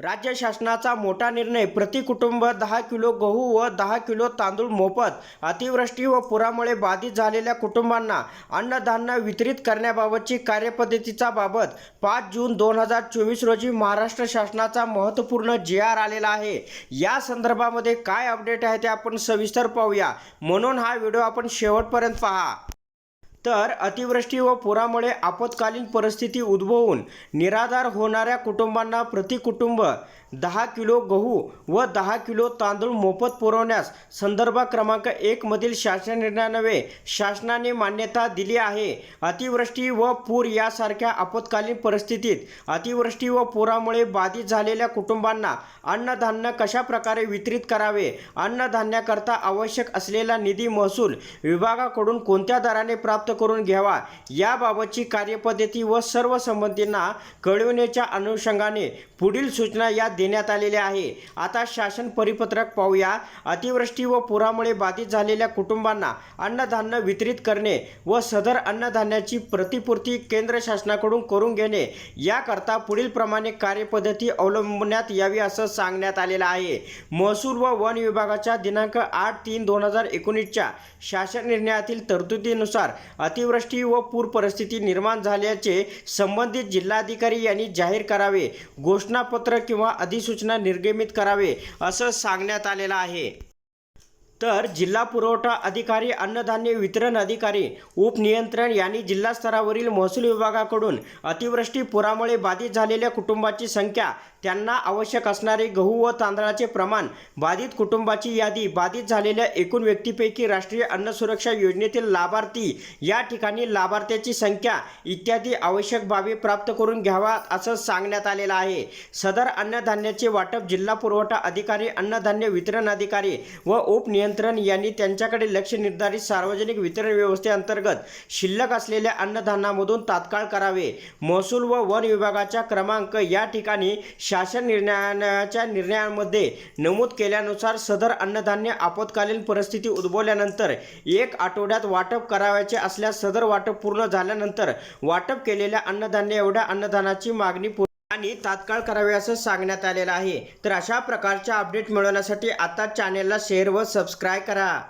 राज्य शासनाचा मोठा निर्णय प्रति कुटुंब दहा किलो गहू व दहा किलो तांदूळ मोफत अतिवृष्टी व पुरामुळे बाधित झालेल्या कुटुंबांना अन्नधान्य वितरित करण्याबाबतची कार्यपद्धतीचा बाबत पाच जून दोन हजार चोवीस रोजी महाराष्ट्र शासनाचा महत्त्वपूर्ण जी आर आलेला आहे. या संदर्भामध्ये काय अपडेट आहे ते आपण सविस्तर पाहूया. म्हणून हा व्हिडिओ आपण शेवटपर्यंत पहा. तर अतिवृष्टी व पुरामुळे आपत्कालीन परिस्थिती उद्भवून निराधार होणाऱ्या कुटुंबांना प्रतिकुटुंब दहा किलो गहू व दहा किलो तांदूळ मोफत पुरवण्यास संदर्भ क्रमांक एकमधील शासन निर्णयानवे शासनाने मान्यता दिली आहे. अतिवृष्टी व पूर यासारख्या आपत्कालीन परिस्थितीत अतिवृष्टी व पुरामुळे बाधित झालेल्या कुटुंबांना अन्नधान्य कशा प्रकारे वितरित करावे? अन्नधान्याकरता आवश्यक असलेला निधी महसूल विभागाकडून कोणत्या दराने प्राप्त करून घ्यावा? याबाबतची कार्यपद्धती व सर्व संबंधींना कळविण्याच्या अनुषंगाने पुढील सूचना या देण्यात आलेले आहे. आता शासन परिपत्रक पाहूया. अतिवृष्टी व पुरामुळे बाधित झालेल्या कुटुंबांना अन्नधान्य वितरित करणे व सदर अन्नधान्याची प्रतिपूर्ती केंद्र शासनाकडून करून घेणे याकरता पुढीलप्रमाणे कार्यपद्धती अवलंबण्यात यावी असं सांगण्यात आलेलं आहे. महसूल व वन विभागाच्या दिनांक आठ तीन दोन हजार एकोणीसच्या शासन निर्णयातील तरतुदीनुसार अतिवृष्टी व पूर परिस्थिती निर्माण झाल्याचे संबंधित जिल्हाधिकारी यांनी जाहीर करावे. घोषणापत्र किंवा अधिसूचना निर्गमित करावे असं सांगण्यात आलेलं आहे. तर जिल्हा पुरवठा अधिकारी अन्नधान्य वितरण अधिकारी उपनियंत्रण यांनी जिल्हा स्तरावरील महसूल विभागाकडून अतिवृष्टी पुरामुळे बाधित झालेल्या कुटुंबाची संख्या त्यांना आवश्यक असणारे गहू व तांदळाचे प्रमाण बाधित कुटुंबाची यादी बाधित झालेल्या एकूण व्यक्तीपैकी राष्ट्रीय अन्न सुरक्षा योजनेतील लाभार्थी या ठिकाणी लाभार्थ्याची संख्या इत्यादी आवश्यक बाबी प्राप्त करून घ्यावा असं सांगण्यात आलेलं आहे. सदर अन्नधान्याचे वाटप जिल्हा पुरवठा अधिकारी अन्नधान्य वितरण अधिकारी व उपनियंत्रण यांनी त्यांच्याकडे लक्ष निर्धारित सार्वजनिक वितरण व्यवस्थेअंतर्गत शिल्लक असलेल्या अन्नधान्यामधून तात्काळ करावे. महसूल व वन विभागाच्या क्रमांक या ठिकाणी शासन निर्णयाच्या निर्णयामध्ये नमूद केल्यानुसार सदर अन्नधान्य आपत्कालीन परिस्थिती उद्भवल्यानंतर एक आठवड्यात वाटप करावयाचे असल्यास सदर वाटप पूर्ण झाल्यानंतर वाटप केलेल्या अन्नधान्य एवढ्या अन्नधानाची मागणी पूर्ण आणि तात्काळ करावे असं सांगण्यात आलेलं आहे. तर अशा प्रकारच्या अपडेट मिळवण्यासाठी आता चॅनेलला शेअर व सबस्क्राईब करा.